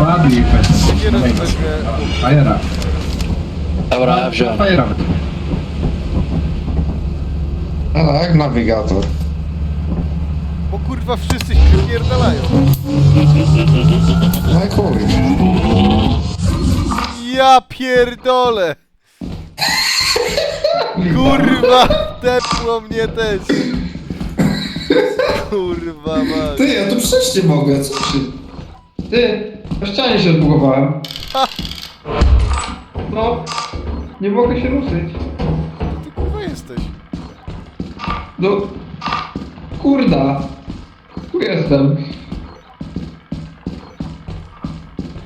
Ładnie, Nie Dobra, rozumiem. Fajera. Dobra, ja wziąłem. Fajera. A tak, nawigator. Bo kurwa wszyscy się wypierdalają. No i chuj. Ja pierdolę! Kurwa, tepło mnie też. Kurwa mać. Ty, ja tu przejść nie mogę, co się... Ty, na ścianie się odbugowałem. No, nie mogę się ruszyć. Ty kurwa jesteś. No, kurda. Tu jestem.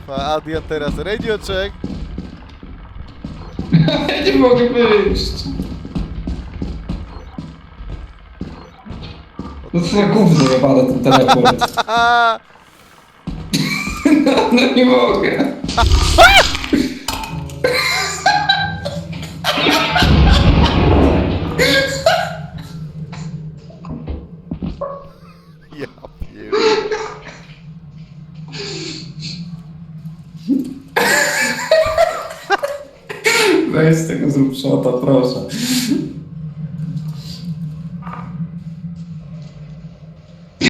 A Adrian teraz radio check. Ja nie mogę wyjść. No co za gówno jebane ten teleport. Weź z tego zrób shota, proszę.